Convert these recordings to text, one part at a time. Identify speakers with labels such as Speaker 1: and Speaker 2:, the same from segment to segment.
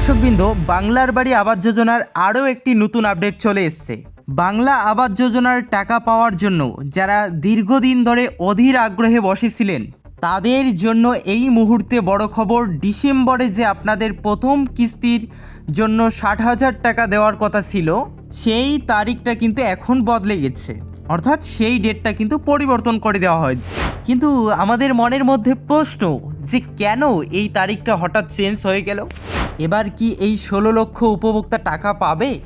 Speaker 1: দর্শকবৃন্দ, বাংলার বাড়ি আবাস যোজনার আরও একটি নতুন আপডেট চলে এসছে। বাংলা আবাস যোজনার টাকা পাওয়ার জন্য যারা দীর্ঘদিন ধরে অধীর আগ্রহে বসেছিলেন, তাদের জন্য এই মুহূর্তে বড় খবর, ডিসেম্বরে যে আপনাদের প্রথম কিস্তির জন্য ষাট হাজার টাকা দেওয়ার কথা ছিল, সেই তারিখটা কিন্তু এখন বদলে গেছে। অর্থাৎ সেই ডেটটা কিন্তু পরিবর্তন করে দেওয়া হয়েছে। কিন্তু আমাদের মনের মধ্যে প্রশ্ন যে কেন এই তারিখটা হঠাৎ চেঞ্জ হয়ে গেল? এবার কি এই ষোলো লক্ষ উপভোক্তা টাকা পাবে?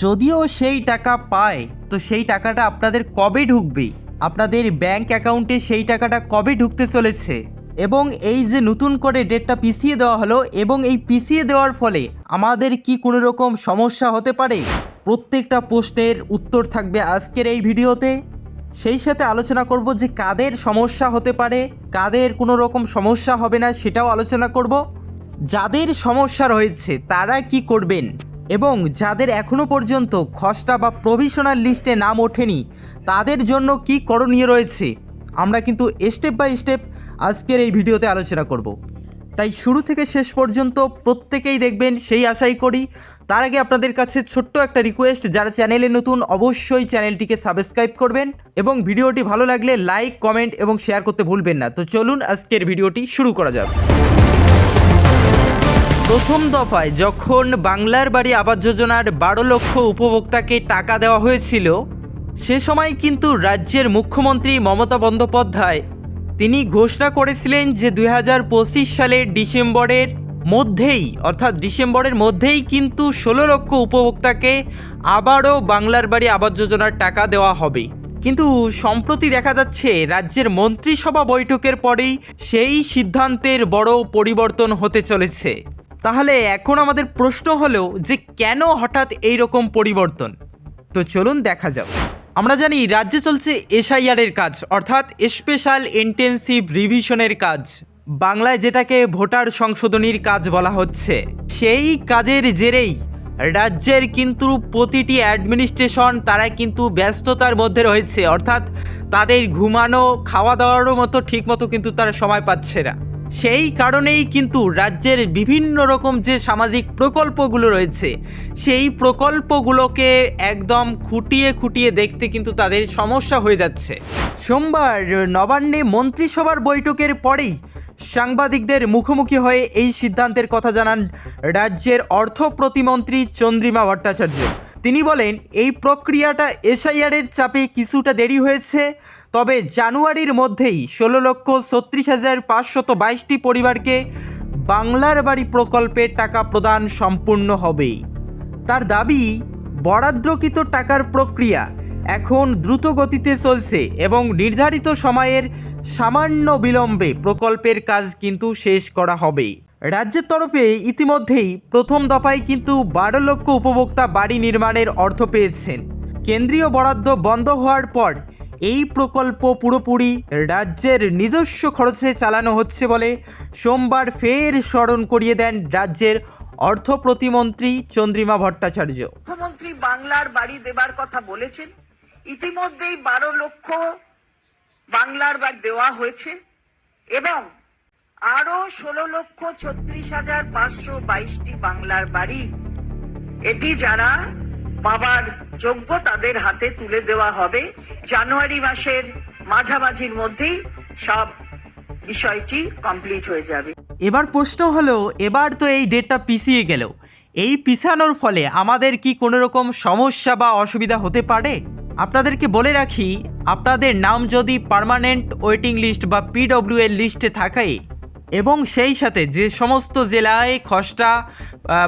Speaker 1: যদিও সেই টাকা পায়, তো সেই টাকাটা আপনাদের কবে ঢুকবে? আপনাদের ব্যাংক অ্যাকাউন্টে সেই টাকাটা কবে ঢুকতে চলেছে? এবং এই যে নতুন করে ডেটটা পিছিয়ে দেওয়া হলো এবং এই পিছিয়ে দেওয়ার ফলে আমাদের কি কোনো রকম সমস্যা হতে পারে? প্রত্যেকটা প্রশ্নের উত্তর থাকবে আজকের এই ভিডিওতে। সেই সাথে আলোচনা করব যে কাদের সমস্যা হতে পারে, কাদের কোনো রকম সমস্যা হবে না সেটাও আলোচনা করব। যাদের সমস্যা রয়েছে তারা কি করবেন? এবং যাদের এখনও পর্যন্ত খসড়া বা প্রভিশনাল লিস্টে নাম ওঠেনি, তাদের জন্য কি করণীয় রয়েছে? আমরা কিন্তু স্টেপ বাই স্টেপ আজকের এই ভিডিওতে আলোচনা করব। তাই শুরু থেকে শেষ পর্যন্ত প্রত্যেকেই দেখবেন সেই আশাই করি। তার আগে আপনাদের কাছে ছোট্ট একটা রিকোয়েস্ট যারা চ্যানেলে নতুন, অবশ্যই চ্যানেলটিকে সাবস্ক্রাইব করবেন এবং ভিডিওটি ভালো লাগলে লাইক কমেন্ট এবং শেয়ার করতে ভুলবেন না। তো চলুন আজকের ভিডিওটি শুরু করা যাক। প্রথম দফায় যখন বাংলার বাড়ি আবাস যোজনার বারো লক্ষ উপভোক্তাকে টাকা দেওয়া হয়েছিল, সে সময় কিন্তু রাজ্যের মুখ্যমন্ত্রী মমতা বন্দ্যোপাধ্যায়, তিনি ঘোষণা করেছিলেন যে দু হাজার পঁচিশ সালের ডিসেম্বরের মধ্যেই, অর্থাৎ ডিসেম্বরের মধ্যেই কিন্তু ষোলো লক্ষ উপভোক্তাকে আবারও বাংলার বাড়ি আবাস যোজনার টাকা দেওয়া হবে। কিন্তু সম্প্রতি দেখা যাচ্ছে, রাজ্যের মন্ত্রিসভা বৈঠকের পরেই সেই সিদ্ধান্তের বড় পরিবর্তন হতে চলেছে। তাহলে এখন আমাদের প্রশ্ন হলো যে কেন হঠাৎ এই রকম পরিবর্তন? তো চলুন দেখা যাক। আমরা জানি রাজ্যে চলছে এসআইআরের কাজ, অর্থাৎ স্পেশাল ইন্টেন্সিভ রিভিশনের কাজ। বাংলায় যেটাকে ভোটার সংশোধনীর কাজ বলা হচ্ছে, সেই কাজের জেরেই রাজ্যের কিন্তু প্রতিটি অ্যাডমিনিস্ট্রেশন তারা কিন্তু ব্যস্ততার মধ্যে রয়েছে, অর্থাৎ তাদের ঘুমানো খাওয়া দাওয়ারও মতো ঠিকমতো কিন্তু তারা সময় পাচ্ছে না। সেই কারণেই কিন্তু রাজ্যের বিভিন্ন রকম যে সামাজিক প্রকল্পগুলো রয়েছে, সেই প্রকল্পগুলোকে একদম খুঁটিয়ে খুঁটিয়ে দেখতে কিন্তু তাদের সমস্যা হয়ে যাচ্ছে। সোমবার নবান্নে মন্ত্রিসভার বৈঠকের পরেই সাংবাদিকদের মুখোমুখি হয়ে এই সিদ্ধান্তের কথা জানান রাজ্যের অর্থ প্রতিমন্ত্রী চন্দ্রিমা ভট্টাচার্য। তিনি বলেন, এই প্রক্রিয়াটা এসআইআরের চাপে কিছুটা দেরি হয়েছে। তবে জানুয়ারির মধ্যেই ষোলো লক্ষ ছত্রিশ হাজার পাঁচশত বাইশটি পরিবারকে বাংলার বাড়ি প্রকল্পের টাকা প্রদান সম্পূর্ণ হবে তার দাবি, বরাদ্দকৃত টাকার প্রক্রিয়া এখন দ্রুত গতিতে চলছে এবং নির্ধারিত সময়ের সামান্য বিলম্বে প্রকল্পের কাজ কিন্তু শেষ করা হবে রাজ্যের তরফে ইতিমধ্যেই প্রথম দফায় কিন্তু বারো লক্ষ উপভোক্তা বাড়ি নির্মাণের অর্থ পেয়েছেন। কেন্দ্রীয় বরাদ্দ বন্ধ হওয়ার পর এই প্রকল্প পুরোপুরি রাজ্যের নিজস্ব খরচে চালানো হচ্ছে বলে সোমবার ফের স্মরণ করিয়ে দেন রাজ্যের অর্থ প্রতিমন্ত্রী চন্দ্রিমা ভট্টাচার্য।
Speaker 2: মুখ্যমন্ত্রী বাংলার বাড়ি দেবার কথা বলেছেন। ইতিমধ্যেই বারো লক্ষ বাংলার বাড়ি দেওয়া হয়েছে এবং আরও ষোলো লক্ষ ছত্রিশ হাজার পাঁচশো বাইশটি বাংলার বাড়ি। এটি যারা পাবার যোগ্য তাদের হাতে তুলে দেওয়া হবে। জানুয়ারি মাসের মাঝামাঝির মধ্যেই সব বিষয়টি কমপ্লিট হয়ে যাবে।
Speaker 1: এবার প্রশ্ন হলো, এবার তো এই ডেটটা পিছিয়ে গেল। এই পিছানোর ফলে আমাদের কি কোনো রকম সমস্যা বা অসুবিধা হতে পারে? আপনাদেরকে বলে রাখি, আপনাদের নাম যদি পার্মানেন্ট ওয়েটিং লিস্ট বা পিডব্লিউ এর লিস্টে থাকে এবং সেই সাথে যে সমস্ত জেলায় খসড়া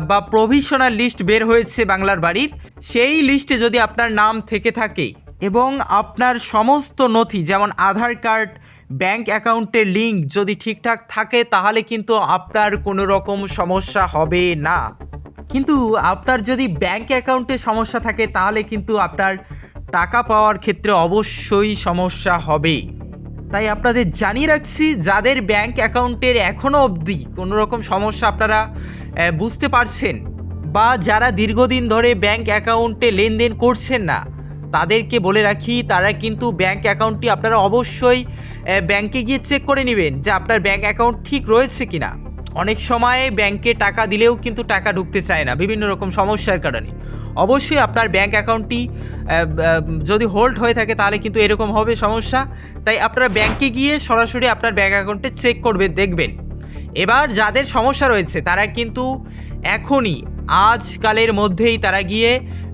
Speaker 1: বা প্রভিশনাল লিস্ট বের হয়েছে বাংলার বাড়ির, সেই লিস্টে যদি আপনার নাম থেকে থাকে এবং আপনার সমস্ত নথি, যেমন আধার কার্ড ব্যাংক অ্যাকাউন্টের লিঙ্ক যদি ঠিকঠাক থাকে, তাহলে কিন্তু আপনার কোনো রকম সমস্যা হবে না। কিন্তু আপনার যদি ব্যাংক অ্যাকাউন্টে সমস্যা থাকে, তাহলে কিন্তু আপনার টাকা পাওয়ার ক্ষেত্রে অবশ্যই সমস্যা হবে। তাই আপনাদের জানিয়ে রাখছি, যাদের ব্যাংক অ্যাকাউন্টের এখনও অবধি কোনো রকম সমস্যা আপনারা বুঝতে পারছেন বা যারা দীর্ঘদিন ধরে ব্যাংক অ্যাকাউন্টে লেনদেন করছেন না, তাদেরকে বলে রাখি, তারা কিন্তু ব্যাংক অ্যাকাউন্টটি আপনারা অবশ্যই ব্যাংকে গিয়ে চেক করে নেবেন যে আপনার ব্যাংক অ্যাকাউন্ট ঠিক রয়েছে কি না অনেক সময় ব্যাংকে টাকা দিলেও কিন্তু টাকা ঢুকতে চায় না, বিভিন্ন রকম সমস্যার কারণে। অবশ্যই আপনার ব্যাঙ্ক অ্যাকাউন্টটি যদি হোল্ড হয়ে থাকে তাহলে কিন্তু এরকম হবে সমস্যা। তাই আপনারা ব্যাংকে গিয়ে সরাসরি আপনার ব্যাঙ্ক অ্যাকাউন্টে চেক করবে, দেখবেন। এবার যাদের সমস্যা রয়েছে, তারা কিন্তু এখনই, আজকালের মধ্যেই তারা গিয়ে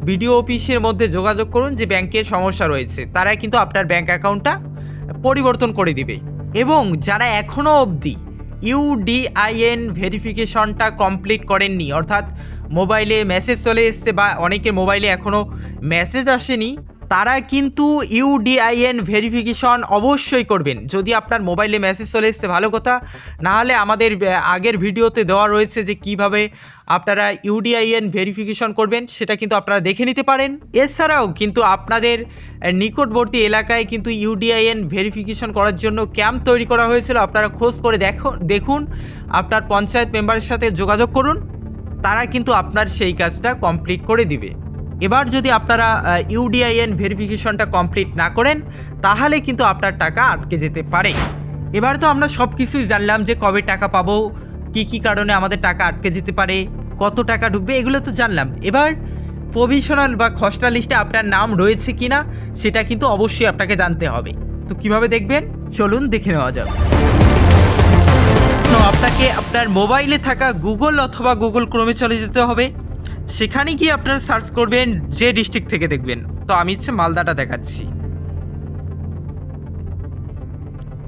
Speaker 1: বিডিও অফিসের মধ্যে যোগাযোগ করুন যে ব্যাংকের সমস্যা রয়েছে। তারা কিন্তু আপনার ব্যাঙ্ক অ্যাকাউন্টটা পরিবর্তন করে দিবে। এবং যারা এখনও অবধি ইউডিআইএন ভেরিফিকেশনটা কমপ্লিট করেননি, অর্থাৎ মোবাইলে মেসেজ চলে এসছে বা অনেকের মোবাইলে এখনও মেসেজ আসেনি, তারা কিন্তু ইউডিআইএন ভেরিফিকেশন অবশ্যই করবেন। যদি আপনার মোবাইলে মেসেজ চলে এসছে, ভালো কথা। নাহলে আমাদের আগের ভিডিওতে দেওয়া রয়েছে যে কীভাবে আপনারা ইউডিআইএন ভেরিফিকেশন করবেন, সেটা কিন্তু আপনারা দেখে নিতে পারেন। এছাড়াও কিন্তু আপনাদের নিকটবর্তী এলাকায় কিন্তু ইউডিআইএন ভেরিফিকেশন করার জন্য ক্যাম্প তৈরি করা হয়েছিল। আপনারা খোঁজ করে দেখো, দেখুন, আপনার পঞ্চায়েত মেম্বারের সাথে যোগাযোগ করুন। তারা কিন্তু আপনার সেই কাজটা কমপ্লিট করে দিবে। এবার যদি আপনারা ইউডিআইএন ভেরিফিকেশনটা কমপ্লিট না করেন, তাহলে কিন্তু আপনার টাকা আটকে যেতে পারে। এবার তো আমরা সব কিছুই জানলাম যে কবে টাকা পাবো, কি কি কারণে আমাদের টাকা আটকে যেতে পারে, কত টাকা ঢুকবে, এগুলো তো জানলাম। এবার প্রভিশনাল বা খসড়া লিস্টে আপনার নাম রয়েছে কি না সেটা কিন্তু অবশ্যই আপনাকে জানতে হবে। তো কীভাবে দেখবেন? চলুন দেখে নেওয়া তো আপনাকে আপনার মোবাইলে থাকা গুগল অথবা গুগল ক্রোমে চলে যেতে হবে। সেখানে গিয়ে আপনারা সার্চ করবেন যে ডিস্ট্রিক্ট থেকে দেখবেন। তো আমি হচ্ছে মালদাটা দেখাচ্ছি।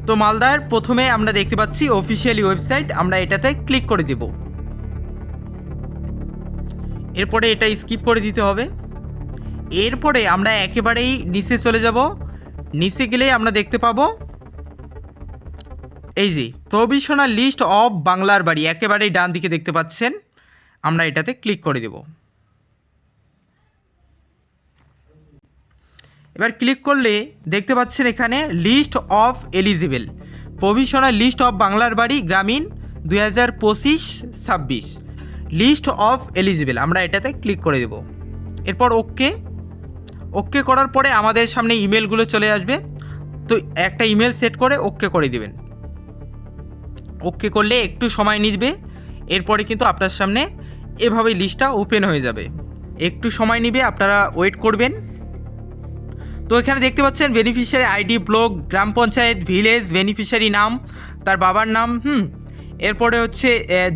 Speaker 1: তো মালদার প্রথমে আমরা দেখতে পাচ্ছি অফিসিয়ালি ওয়েবসাইট আমরা এটাতে ক্লিক করে দেব। এরপরে এটা স্কিপ করে দিতে হবে। এরপরে আমরা একেবারেই নিচে চলে যাব। নিচে গেলেই আমরা দেখতে পাবো এই যে, প্রভিশনাল লিস্ট অফ বাংলার বাড়ি, একেবারেই ডান দিকে দেখতে পাচ্ছেন। আমরা এটাতে ক্লিক করে দেব। এবার ক্লিক করলে দেখতে পাচ্ছেন এখানে list of eligible, provisional list of বাংলার বাড়ি, গ্রামীণ, দুই হাজার পঁচিশ, ছাব্বিশ। লিস্ট অফ এলিজিবল, আমরা এটাতে ক্লিক করে দেব। এরপর ওকে ওকে করার পরে আমাদের সামনে ইমেলগুলো চলে আসবে। তো একটা ইমেল সেট করে ওকে করে দিবেন। ওকে করলে একটু সময় নিবে, এরপরে কিন্তু আপনার সামনে এভাবে লিস্টটা ওপেন হয়ে যাবে। একটু সময় নিবে, আপনারা ওয়েট করবেন। তো এখানে দেখতে পাচ্ছেন বেনিফিশিয়ারি আইডি ব্লক গ্রাম পঞ্চায়েত ভিলেজ বেনিফিশিয়ারি নাম, তার বাবার নাম, হুম। এরপরে হচ্ছে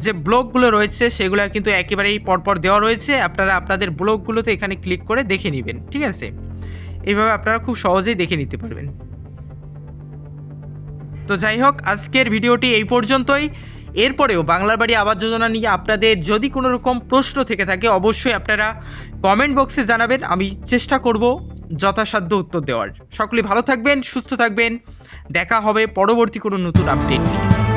Speaker 1: যে ব্লকগুলো রয়েছে, সেগুলো কিন্তু একেবারেই পরপর দেওয়া রয়েছে। আপনারা আপনাদের ব্লকগুলোতে এখানে ক্লিক করে দেখে নেবেন, ঠিক আছে? এইভাবে আপনারা খুব সহজেই দেখে নিতে পারবেন। তো যাই হোক, আজকের ভিডিওটি এই পর্যন্তই। এরপরেও বাংলার বাড়ি আবাস যোজনা নিয়ে আপনাদের যদি কোনো রকম প্রশ্ন থেকে থাকে, অবশ্যই আপনারা কমেন্ট বক্সে জানাবেন। আমি চেষ্টা করব যথাসাধ্য উত্তর দেওয়ার। সকলে ভালো থাকবেন, সুস্থ থাকবেন। দেখা হবে পরবর্তী কোনো নতুন আপডেট নিয়ে।